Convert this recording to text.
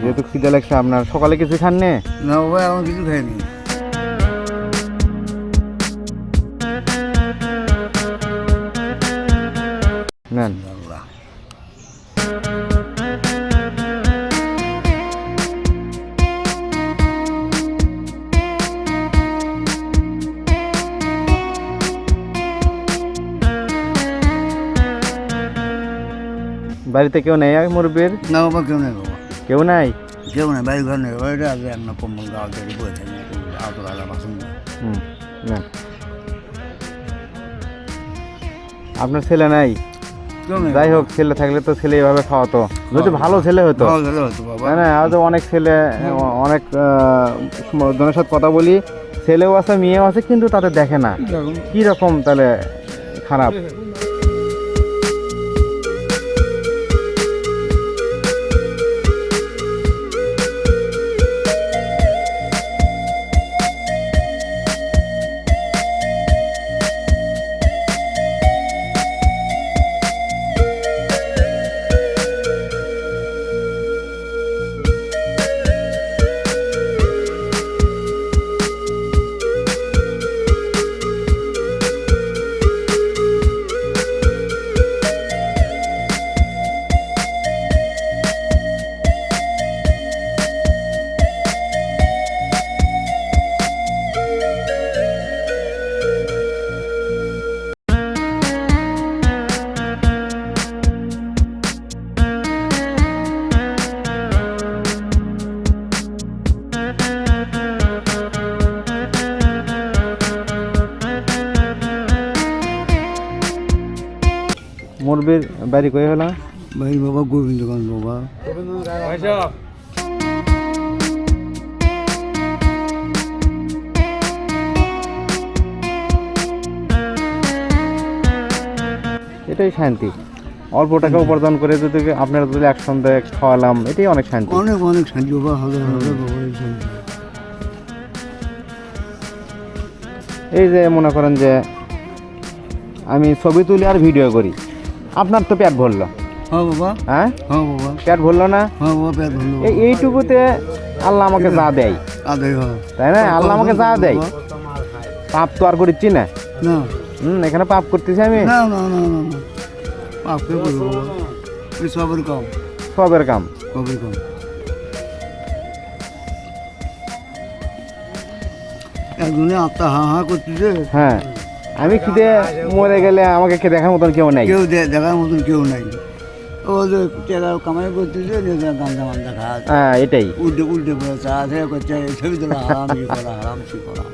যেহেতু খিদে লাগছে আপনার সকালে কিছু খান নে এখন কিছু খাইনি। নেন। বাড়িতে কেউ নেই মুরব্বীর? না বাবা কেউ নেই বাবা। কেউ নাই? কেউ নাই বাড়ি ঘর নেই বাড়িটা আগে কম্বল গাওয়া তৈরি করে থাকি বাসন হুম নেন আপনার ছেলে নাই? যাই হোক ছেলে থাকলে তো ছেলে এভাবে খাওয়াতো। যদি ভালো ছেলে হতো। না না আজ অনেক ছেলে অনেক জনের সাথে কথা বলি। ছেলেও আছে মেয়েও আছে কিন্তু তাদের দেখে না। এরকম কি রকম তাহলে খারাপ? মুরবির বাড়ি কই হলো? বাড়ি বাবা গোবিন্দগঞ্জ বাবা। এটাই শান্তি। অল্প টাকা উপার্জন করে যদি আপনারা যদি একসঙ্গে খাওয়ালাম এটাই অনেক শান্তি। অনেক অনেক শান্তি বাবা হাজার হাজার শান্তি এই যে মনে করেন যে আমি ছবি তুলি আর ভিডিও করি। আপনার তো পেট ভরলো। হ্যাঁ বাবা। হ্যাঁ? হ্যাঁ বাবা। পেট ভরলো না? হ্যাঁ বাবা পেট ধরলো এইটুকুতে আল্লাহ আমাকে যা দেয়। তাই না? আল্লাহ আমাকে যা দেয়। পাপ তো আর করছি না। হুম এখানে পাপ করতেছি আমি? না না না না না। পাপ কে করব সবের কম। সবের কাম। সবের কম। একজনে আত্মা হা হা করতেছে। হ্যাঁ। আমি খিদে মরে গেলে আমাকে কে দেখার মতন কেউ নাই। কেউ দেখার মতন কেউ নাই। ও যে টেলা কামাই করতেছে গান্দা মান্দা খা হ্যাঁ এটাই। উল্টে উল্টে পড়ে চা খেয়ে করছে ছবি তোলা হারাম কি করা হারাম কি করা?